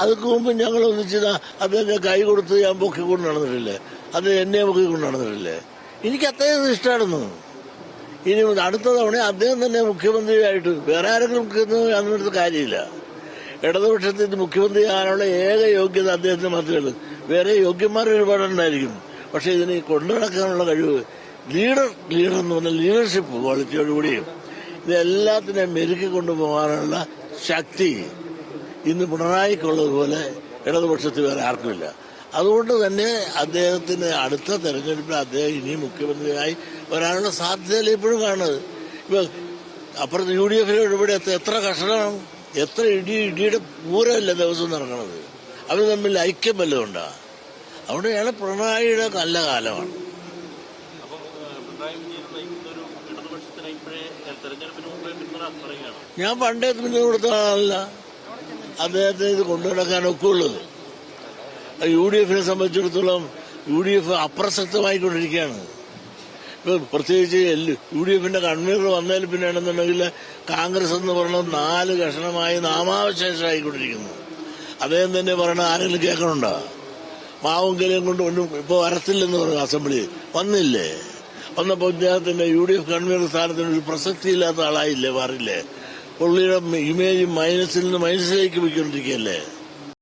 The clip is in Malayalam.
അതിക്ക് മുമ്പ് ഞങ്ങൾ ഒന്നിച്ച് അദ്ദേഹം കൈ കൊടുത്ത് ഞാൻ പൊക്കിക്കൊണ്ട് നടന്നിട്ടില്ലേ? അത് എന്നെ പൊക്കിക്കൊണ്ട് നടന്നിട്ടില്ലേ? എനിക്ക് അത്രയും ഇഷ്ടമായിരുന്നു. ഇനി അടുത്ത തവണ അദ്ദേഹം തന്നെ മുഖ്യമന്ത്രിയായിട്ട് വേറെ ആരെങ്കിലും അന്നിടത്ത് കാര്യമില്ല. ഇടതുപക്ഷത്തിന് മുഖ്യമന്ത്രി ആകാനുള്ള ഏക യോഗ്യത അദ്ദേഹത്തിന് മാത്രമേ വേറെ യോഗ്യന്മാർ ഒരുപാടുണ്ടായിരിക്കും പക്ഷെ ഇതിനെ കൊണ്ടു നടക്കാനുള്ള കഴിവ് ലീഡർ ലീഡർ എന്ന് പറഞ്ഞ ലീഡർഷിപ്പ് ക്വാളിറ്റിയോടുകൂടിയും ഇതെല്ലാത്തിനെ മെരുക്കി കൊണ്ടുപോകാനുള്ള ശക്തി ഇന്ന് പിണറായിക്കുള്ളതുപോലെ ഇടതുപക്ഷത്തിൽ വേറെ ആർക്കുമില്ല. അതുകൊണ്ട് തന്നെ അദ്ദേഹത്തിന് അടുത്ത തെരഞ്ഞെടുപ്പിൽ അദ്ദേഹം ഇനി മുഖ്യമന്ത്രിയായി വരാനുള്ള സാധ്യതയല്ല ഇപ്പോഴും കാണുന്നത്? ഇപ്പൊ അപ്പുറത്ത് യു ഡി എഫിലെ ഇവിടെ എത്ര- കഷണം എത്ര ഇടി ഇടിയുടെ പൂരമല്ല ദിവസം നടക്കണത് അവർ തമ്മിൽ ഐക്യം വല്ലതും ഉണ്ടാ അവിടെയാണ് പിണറായിയുടെ നല്ല കാലമാണ്. ഞാൻ പണ്ടേ പിന്തുണ കൊടുത്ത ആളല്ല അദ്ദേഹത്തിന് ഇത് കൊണ്ടുനടക്കാൻ ഒക്കെയുള്ളത് യു ഡി എഫിനെ സംബന്ധിച്ചിടത്തോളം യു ഡി എഫ് അപ്രസക്തമായിക്കൊണ്ടിരിക്കുകയാണ്. ഇപ്പൊ പ്രത്യേകിച്ച് യു ഡി എഫിന്റെ കൺവീനർ വന്നതിൽ പിന്നെയാണെന്നുണ്ടെങ്കിൽ കോൺഗ്രസ് എന്ന് പറയുന്നത് നാല് കഷണമായി നാമാവശേഷമായിക്കൊണ്ടിരിക്കുന്നു. അദ്ദേഹം തന്നെ പറയണ ആരെങ്കിലും കേൾക്കണുണ്ടോ? മാവും കലയും കൊണ്ട് ഒന്നും ഇപ്പൊ വരത്തില്ലെന്ന് പറഞ്ഞു അസംബ്ലി. വന്നില്ലേ? വന്നപ്പോ ഇദ്ദേഹത്തിന്റെ യു ഡി എഫ് കൺവീനർ സ്ഥാനത്തിന് ഒരു പ്രസക്തി ഇല്ലാത്ത ആളായില്ലേ? മാറില്ലേ പുള്ളിയുടെ ഇമേജ് മൈനസിൽ നിന്ന് മൈനസിലേക്ക് പോയിക്കൊണ്ടിരിക്കുകയല്ലേ?